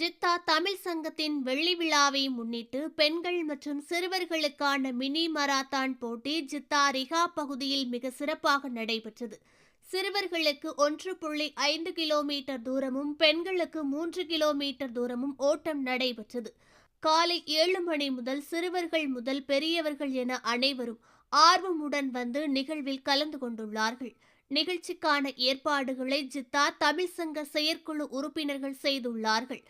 ஜித்தா தமிழ் சங்கத்தின் வெள்ளி விழாவை முன்னிட்டு பெண்கள் மற்றும் சிறுவர்களுக்கான மினி மராத்தான் போட்டி ஜித்தா ரிகா பகுதியில் மிக சிறப்பாக நடைபெற்றது. சிறுவர்களுக்கு ஒன்று புள்ளி ஐந்து கிலோமீட்டர் தூரமும் பெண்களுக்கு மூன்று கிலோமீட்டர் தூரமும் ஓட்டம் நடைபெற்றது. காலை ஏழு மணி முதல் சிறுவர்கள் முதல் பெரியவர்கள் என அனைவரும் ஆர்வமுடன் வந்து நிகழ்வில் கலந்து கொண்டுள்ளார்கள். நிகழ்ச்சிக்கான ஏற்பாடுகளை ஜித்தா தமிழ் சங்க செயற்குழு உறுப்பினர்கள் செய்துள்ளார்கள்.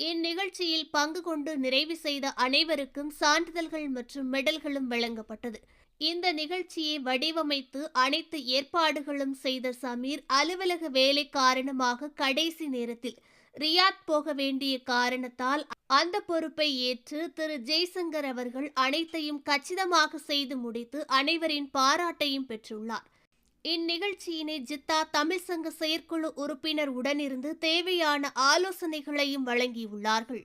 இந்நிகழ்ச்சியில் பங்கு கொண்டு நிறைவு செய்த அனைவருக்கும் சான்றிதழ்கள் மற்றும் மெடல்களும் வழங்கப்பட்டது. இந்த நிகழ்ச்சியை வடிவமைத்து அனைத்து ஏற்பாடுகளும் செய்த சமீர் அலுவலக வேலை காரணமாக கடைசி நேரத்தில் ரியாத் போக வேண்டிய காரணத்தால் அந்த பொறுப்பை ஏற்று திரு. ஜெய்சங்கர் அவர்கள் அனைத்தையும் கச்சிதமாக செய்து முடித்து அனைவரின் பாராட்டையும் பெற்றுள்ளார். இந்நிகழ்ச்சியினை ஜித்தா தமிழ் சங்க செயற்குழு உறுப்பினர் உடனிருந்து தேவையான ஆலோசனைகளையும் வழங்கியுள்ளார்கள்.